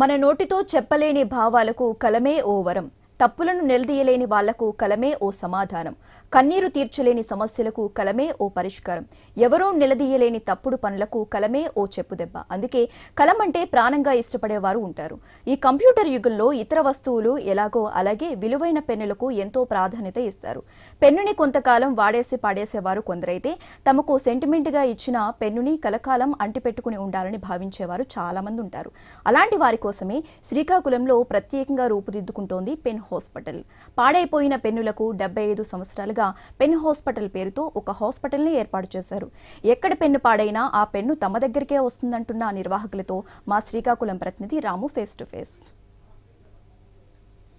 మన నోటితో చెప్పలేని భావాలకు కలమే ఓ వరం. తప్పులను నిలదీయలేని వాళ్ళకు కలమే ఓ సమాధానం. కన్నీరు తీర్చలేని సమస్యలకు కలమే ఓ పరిష్కారం. ఎవరూ నిలదీయలేని తప్పుడు పనులకు కలమే ఓ చెప్పుదెబ్బ. అందుకే కలం అంటే ప్రాణంగా ఇష్టపడేవారు ఉంటారు. ఈ కంప్యూటర్ యుగంలో ఇతర వస్తువులు ఎలాగో అలాగే విలువైన పెన్నులకు ఎంతో ప్రాధాన్యత ఇస్తారు. పెన్నుని కొంతకాలం వాడేసి పాడేసేవారు కొందరైతే తమకు సెంటిమెంట్గా ఇచ్చిన పెన్నుని కలకాలం అంటిపెట్టుకుని ఉండాలని భావించేవారు చాలా మంది ఉంటారు. అలాంటి వారి కోసమే శ్రీకాకుళంలో ప్రత్యేకంగా రూపుదిద్దుకుంటోంది పెన్ హాస్పిటల్. పాడైపోయిన పెన్నులకు డెబ్బై ఐదు సంవత్సరాలుగా పెన్ హాస్పిటల్ పేరుతో ఒక హాస్పిటల్ని ఏర్పాటు చేశారు. ఎక్కడ పెన్ను పాడైనా ఆ పెన్ను తమ దగ్గరికే వస్తుందంటున్న నిర్వాహకులతో మా శ్రీకాకుళం ప్రతినిధి రాము ఫేస్ టు ఫేస్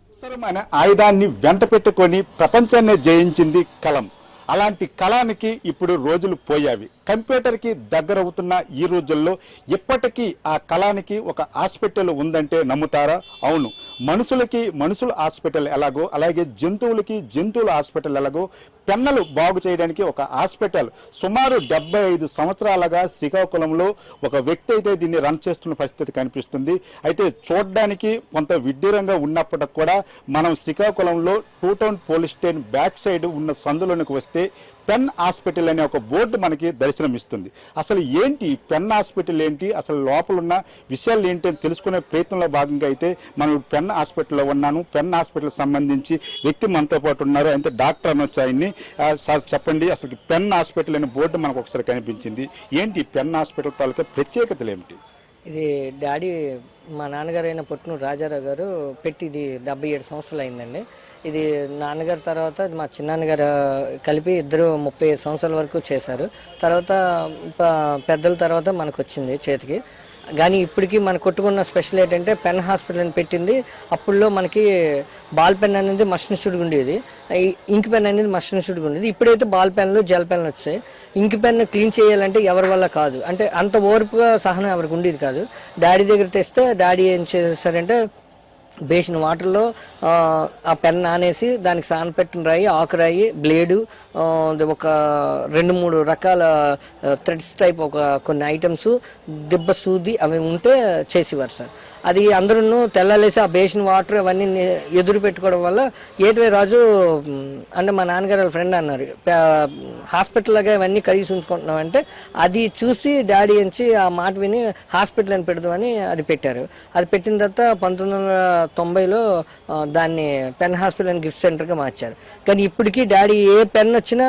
అవసరమైన ఆయుధాన్ని వెంట పెట్టుకొని ప్రపంచాన్ని జయించింది కలం. అలాంటి కళానికి ఇప్పుడు రోజులు పోయావి. కంప్యూటర్కి దగ్గరవుతున్న ఈ రోజుల్లో ఇప్పటికీ ఆ కళానికి ఒక హాస్పిటల్ ఉందంటే నమ్ముతారా? అవును. మనుషులకి మనుషుల హాస్పిటల్ ఎలాగో అలాగే జంతువులకి జంతువుల హాస్పిటల్ ఎలాగో పెన్నలు బాగు చేయడానికి ఒక హాస్పిటల్. సుమారు డెబ్బై ఐదు సంవత్సరాలుగా శ్రీకాకుళంలో ఒక వ్యక్తి అయితే దీన్ని రన్ చేస్తున్న పరిస్థితి కనిపిస్తుంది. అయితే చూడడానికి కొంత విడ్డూరంగా ఉన్నప్పటికి కూడా మనం శ్రీకాకుళంలో two town police station back side ఉన్న సందులోనికి వస్తే పెన్ హాస్పిటల్ అనే ఒక బోర్డు మనకి దర్శనమిస్తుంది అసలు ఏంటి పెన్ హాస్పిటల్ ఏంటి? అసలు లోపల ఉన్న విషయాలు ఏంటి అని తెలుసుకునే ప్రయత్నంలో భాగంగా అయితే మనం పెన్ హాస్పిటల్లో ఉన్నాను. పెన్ హాస్పిటల్ సంబంధించి వ్యక్తి మనతో పాటు ఉన్నారు. అయితే డాక్టర్ అనొచ్చు ఆయన్ని. సార్ చెప్పండి అసలు పెన్ హాస్పిటల్ అనే బోర్డు మనకు ఒకసారి కనిపించింది. ఏంటి పెన్ హాస్పిటల్ తాలూకా ప్రత్యేకతలు ఏమిటి? ఇది డాడీ మా నాన్నగారైన అయిన పుట్టిన రాజారావు గారు పెట్టి ఇది డెబ్బై ఏడు సంవత్సరాలు అయిందండి ఇది నాన్నగారు తర్వాత మా చిన్నాన్నగారు కలిపి ఇద్దరు ముప్పై ఐదు సంవత్సరాల వరకు చేశారు. తర్వాత పెద్దల తర్వాత మనకు వచ్చింది చేతికి. కానీ ఇప్పటికీ మన కొట్టుకున్న స్పెషల్ ఏంటంటే పెన్ హాస్పిటల్ అని పెట్టింది. అప్పుడులో మనకి బాల్ పెన్ అనేది మషన్ షుడ్గా ఉండేది. ఇంక్ పెన్ అనేది మషన్ షుడ్గా ఉండేది. ఇప్పుడైతే బాల్ పెన్లు జెల్ పెన్లు వచ్చాయి. ఇంక్ పెన్ క్లీన్ చేయాలంటే ఎవరి వల్ల కాదు. అంటే అంత ఓర్పుగా సహనం ఎవరికి ఉండేది కాదు. డాడీ దగ్గర తెస్తే డాడీ ఏం చేస్తారంటే బేసిన వాటర్లో ఆ, పెన్ నానేసి దానికి సానపెట్టిన రాయి ఆకు రాయి బ్లేడు ఒక రెండు మూడు రకాల థ్రెడ్స్ టైప్ ఒక కొన్ని ఐటమ్స్ దెబ్బ సూది అవి ఉంటే చేసేవారు సార్. అది అందరూ తెల్లలేసి ఆ బేసిన వాటర్ అవన్నీ ఎదురు పెట్టుకోవడం వల్ల ఏటివే రాజు అంటే మా నాన్నగారు వాళ్ళ ఫ్రెండ్ అన్నారు హాస్పిటల్ లాగా ఇవన్నీ కడిగి ఉంచుకుంటున్నాం. అంటే అది చూసి డాడీ ఎంచి ఆ మాట విని హాస్పిటల్ అని పెడదామని అది పెట్టారు. అది పెట్టిన తర్వాత పంతొమ్మిది వందల తొంభైలో దాన్ని పెన్ హాస్పిటల్ అండ్ గిఫ్ట్ సెంటర్గా మార్చారు. కానీ ఇప్పటికీ డాడీ ఏ పెన్ వచ్చినా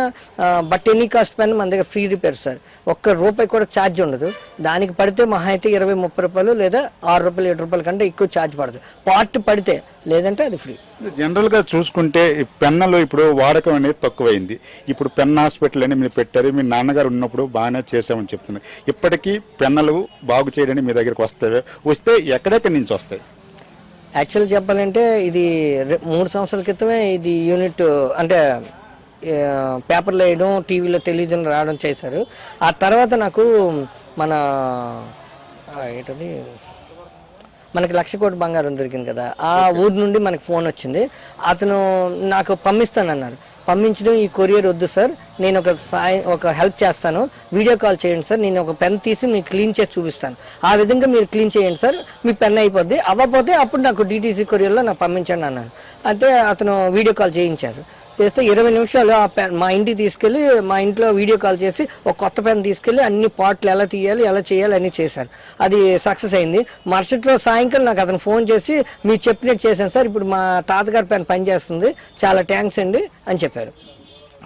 బట్ ఎనీ కాస్ట్ పెన్ మన దగ్గర ఫ్రీ రిపేర్ సార్. ఒక్క రూపాయి కూడా ఛార్జ్ ఉండదు. దానికి పడితే మహా అయితే ఇరవై ముప్పై రూపాయలు లేదా ఆరు రూపాయలు ఏడు రూపాయల కంటే ఎక్కువ ఛార్జ్ పడదు. పార్ట్ పడితే లేదంటే అది ఫ్రీ. జనరల్గా చూసుకుంటే ఈ పెన్నులు ఇప్పుడు వాడకం అనేది తక్కువైంది. ఇప్పుడు పెన్ హాస్పిటల్ అని మీరు పెట్టారు. మీ నాన్నగారు ఉన్నప్పుడు బాగానే చేసామని చెప్తున్నారు. ఇప్పటికీ పెన్నులు బాగు చేయడానికి మీ దగ్గరికి వస్తాయి. వస్తే ఎక్కడెక్కడి నుంచి వస్తాయి? యాక్చువల్ చెప్పాలంటే ఇది మూడు సంవత్సరాల క్రితమే ఇది యూనిట్ అంటే పేపర్లో వేయడం టీవీలో టెలివిజన్ రావడం చేశారు. ఆ తర్వాత నాకు మన ఏంటది? మనకి లక్ష కోటి బంగారం దొరికింది కదా. ఆ ఊరు నుండి మనకి ఫోన్ వచ్చింది. అతను నాకు పంపిస్తానన్నారు. పంపించడం ఈ కొరియర్ వద్దు సార్. నేను ఒక సాయం ఒక హెల్ప్ చేస్తాను. వీడియో కాల్ చేయండి సార్. నేను ఒక పెన్ తీసి మీకు క్లీన్ చేసి చూపిస్తాను. ఆ విధంగా మీరు క్లీన్ చేయండి సార్. మీ పెన్ అయిపోద్ది. అవ్వకపోతే అప్పుడు నాకు డీటీసీ కొరియర్లో నాకు పంపించండి అన్నాను అయితే అతను వీడియో కాల్ చేయించారు. చేస్తే ఇరవై నిమిషాలు ఆ పెన్ మా ఇంటికి తీసుకెళ్ళి మా ఇంట్లో వీడియో కాల్ చేసి ఒక కొత్త పెన్ తీసుకెళ్ళి అన్ని పాటలు ఎలా తీయాలి ఎలా చేయాలి అన్ని చేశాను. అది సక్సెస్ అయింది. మరుసటి రోజు సాయంకాలం నాకు అతను ఫోన్ చేసి మీరు చెప్పినట్టు చేశాను సార్ ఇప్పుడు మా తాతగారి పెన్ పనిచేస్తుంది చాలా థ్యాంక్స్ అండి అని చెప్పారు.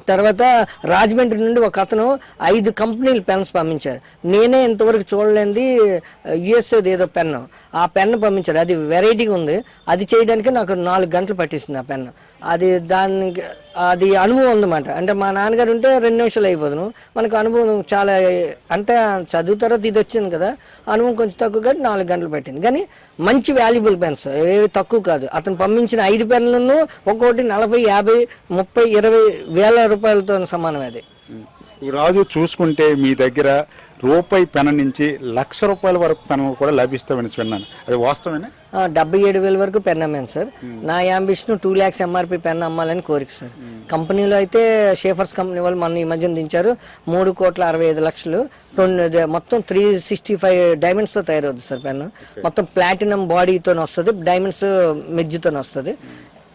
తర్వాత రాజమండ్రి నుండి ఒక అతను ఐదు కంపెనీలు పెన్స్ పంపించారు. నేనే ఇంతవరకు చూడలేనిది యుఎస్ఏది ఏదో పెన్ను. ఆ పెన్ను పంపించారు. అది వెరైటీగా ఉంది. అది చేయడానికి నాకు నాలుగు గంటలు పట్టేసింది ఆ పెన్ను. అది దానికి అది అనుభవం ఉందన్నమాట. అంటే మా నాన్నగారు ఉంటే రెండు నిమిషాలు అయిపోదును. మనకు అనుభవం చాలా అంటే చదువు తర్వాత ఇది వచ్చింది కదా అనుభవం కొంచెం తక్కువ కానీ నాలుగు గంటలు పట్టింది. కానీ మంచి వాల్యుబుల్ పెన్స్ ఏవి తక్కువ కాదు. అతను పంపించిన ఐదు పెన్లను ఒక్కొక్కటి నలభై యాభై ముప్పై ఇరవై వేల రూపాయలతో సమానం అది. రాజు చూసుకుంటే మీ దగ్గర రూపాయి పెన నుంచి లక్ష రూపాయల వరకు పెనలు కూడా లభిస్తామని విన్నాను. అది వాస్తవమే ఆ, డెబ్బై ఏడు వేల వరకు పెన్ అమ్మాను సార్. నా ambition two lakhs MRP pen అమ్మాలని కోరిక సార్. కంపెనీలో అయితే షేఫర్స్ కంపెనీ వాళ్ళు మన ఈ మధ్యన దించారు. మూడు కోట్ల అరవై ఐదు లక్షలు. రెండు మొత్తం త్రీ సిక్స్టీ ఫైవ్ డైమండ్స్తో తయారవుతుంది సార్ పెన్ మొత్తం ప్లాటినం బాడీతో వస్తుంది డైమండ్స్ మెజ్జితో వస్తుంది.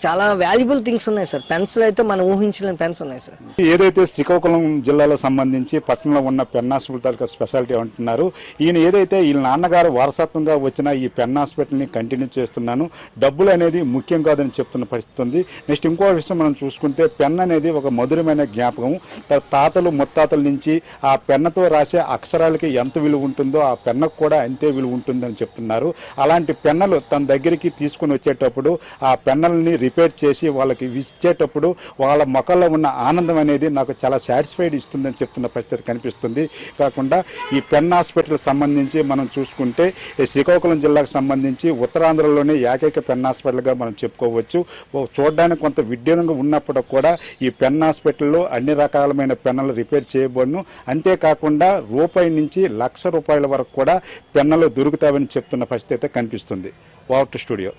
చాలా వాల్యుబుల్ థింగ్స్ ఉన్నాయి సార్ పెన్స్ అయితే మనం ఊహించలేని పెన్స్ ఉన్నాయి సార్ ఏదైతే శ్రీకాకుళం జిల్లాలో సంబంధించి పట్టణంలో ఉన్న పెన్ హాస్పిటల్ తాలూకా స్పెషాలిటీ అంటున్నారు ఈయన ఏదైతే వీళ్ళ నాన్నగారు వారసత్వంగా వచ్చిన ఈ పెన్ హాస్పిటల్ని కంటిన్యూ చేస్తున్నాను డబ్బులు అనేది ముఖ్యం కాదని చెప్తున్న పరిస్థితి ఉంది. నెక్స్ట్ ఇంకో విషయం మనం చూసుకుంటే పెన్ అనేది ఒక మధురమైన జ్ఞాపకం. తన తాతలు ముత్తాతల నుంచి ఆ పెన్నతో రాసే అక్షరాలకి ఎంత విలువ ఉంటుందో ఆ పెన్నకు కూడా అంతే విలువ ఉంటుందని చెప్తున్నారు. అలాంటి పెన్నలు తన దగ్గరికి తీసుకుని వచ్చేటప్పుడు ఆ పెన్నల్ని రిపేర్ చేసి వాళ్ళకి ఇచ్చేటప్పుడు వాళ్ళ మొక్కల్లో ఉన్న ఆనందం అనేది నాకు చాలా సాటిస్ఫైడ్ ఇస్తుందని చెప్తున్న పరిస్థితి కనిపిస్తుంది. కాకుండా ఈ పెన్ హాస్పిటల్ సంబంధించి మనం చూసుకుంటే శ్రీకాకుళం జిల్లాకు సంబంధించి ఉత్తరాంధ్రలోనే ఏకైక పెన్ హాస్పిటల్గా మనం చెప్పుకోవచ్చు. చూడడానికి కొంత విడ్డూరంగా ఉన్నప్పుడు కూడా ఈ పెన్ హాస్పిటల్లో అన్ని రకాలమైన పెన్నులు రిపేర్ చేయబడును. అంతేకాకుండా రూపాయి నుంచి లక్ష రూపాయల వరకు కూడా పెన్నులు దొరుకుతాయని చెప్తున్న పరిస్థితి కనిపిస్తుంది. Water studio.